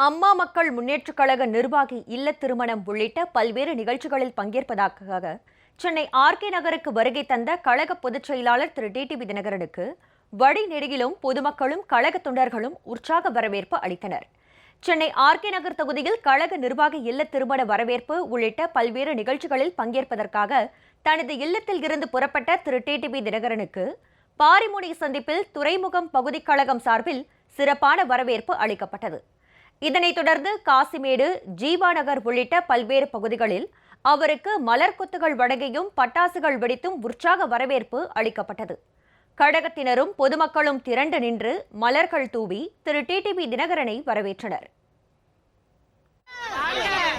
அம்மா மக்கள் முன்னேற்றக் கழக நிர்வாகி இல்ல திருமணம் உள்ளிட்ட பல்வேறு நிகழ்ச்சிகளில் பங்கேற்பதற்காக சென்னை ஆர்கே நகருக்கு வருகை தந்த கழக பொதுச் செயலாளர் திரு டிடிவி தினகரனுக்கு வழிநெடுகிலும் பொதுமக்களும் கழக தொண்டர்களும் உற்சாக வரவேற்பு அளித்தனர். சென்னை ஆர்கே நகர் தொகுதியில் கழக நிர்வாக இல்ல திருமண வரவேற்பு உள்ளிட்ட பல்வேறு நிகழ்ச்சிகளில் பங்கேற்பதற்காக தனது இல்லத்தில் இருந்து புறப்பட்ட திரு டிடிவி தினகரனுக்கு பாரிமுனை சந்திப்பில் துறைமுகம் பகுதிக் கழகம் சார்பில் சிறப்பான வரவேற்பு அளிக்கப்பட்டது. இதனைத் தொடர்ந்து காசிமேடு ஜீவாநகர் உள்ளிட்ட பல்வேறு பகுதிகளில் அவருக்கு மலர் கொத்துகள் வழங்கியும் பட்டாசுகள் வெடித்தும் உற்சாக வரவேற்பு அளிக்கப்பட்டது. கழகத்தினரும் பொதுமக்களும் திரண்டு நின்று மலர்கள் தூவி திரு. டிடிவி தினகரனை வரவேற்றனர்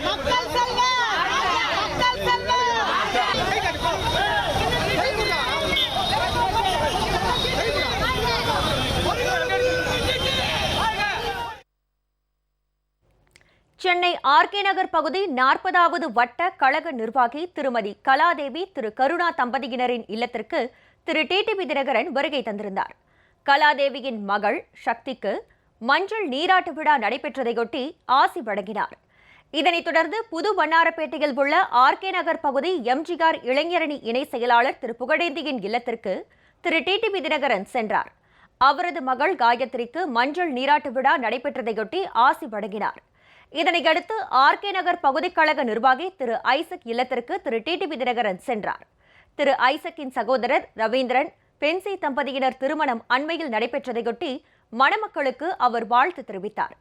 மக்கள் செல்வ மக்கள் செல்வ சென்னை ஆர்கே நகர் பகுதி நாற்பதாவது வட்ட கழக நிர்வாகி திருமதி கலாதேவி திரு. கருணா தம்பதியினரின் இல்லத்திற்கு திரு. டிடிபி தினகரன் வருகை தந்திருந்தார். கலாதேவியின் மகள் சக்திக்கு மஞ்சள் நீராட்டு விழா நடைபெற்றதையொட்டி ஆசி வழங்கினார். இதனைத் தொடர்ந்து புது வண்ணாரப்பேட்டையில் உள்ள ஆர்கே நகர் பகுதி எம்ஜிஆர் இளைஞரணி இணை செயலாளர் திரு. புகழேந்தியின் இல்லத்திற்கு திரு. டிடிபி தினகரன் சென்றார். அவரது மகள் காயத்ரிக்கு மஞ்சள் நீராட்டு விழா நடைபெற்றதையொட்டி ஆசி வழங்கினார். இதனையடுத்து ஆர்கே நகர் பகுதிக் கழக நிர்வாகி திரு ஐசக் இல்லத்திற்கு திரு டிடிவி தினகரன் சென்றார். திரு ஐசக்கின் சகோதரர் ரவீந்திரன் பென்சி தம்பதியினர் திருமணம் அண்மையில் நடைபெற்றதையொட்டி மணமக்களுக்கு அவர் வாழ்த்து தெரிவித்தார்.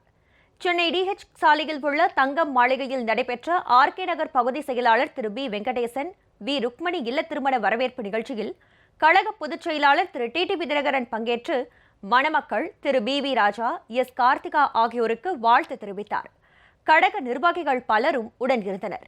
சென்னை டிஹெச் சாலையில் உள்ள தங்கம் மாளிகையில் நடைபெற்ற ஆர்கே நகர் பகுதி செயலாளர் திரு பி வெங்கடேசன் வி ருக்மணி இல்ல திருமண வரவேற்பு நிகழ்ச்சியில் கழக பொதுச் செயலாளர் திரு டிடி விதிரகரன் பங்கேற்று மணமக்கள் Thiru P V Raja S Karthika ஆகியோருக்கு வாழ்த்து தெரிவித்தார். கடக நிர்வாகிகள் பலரும் உடன் இருந்தனர்.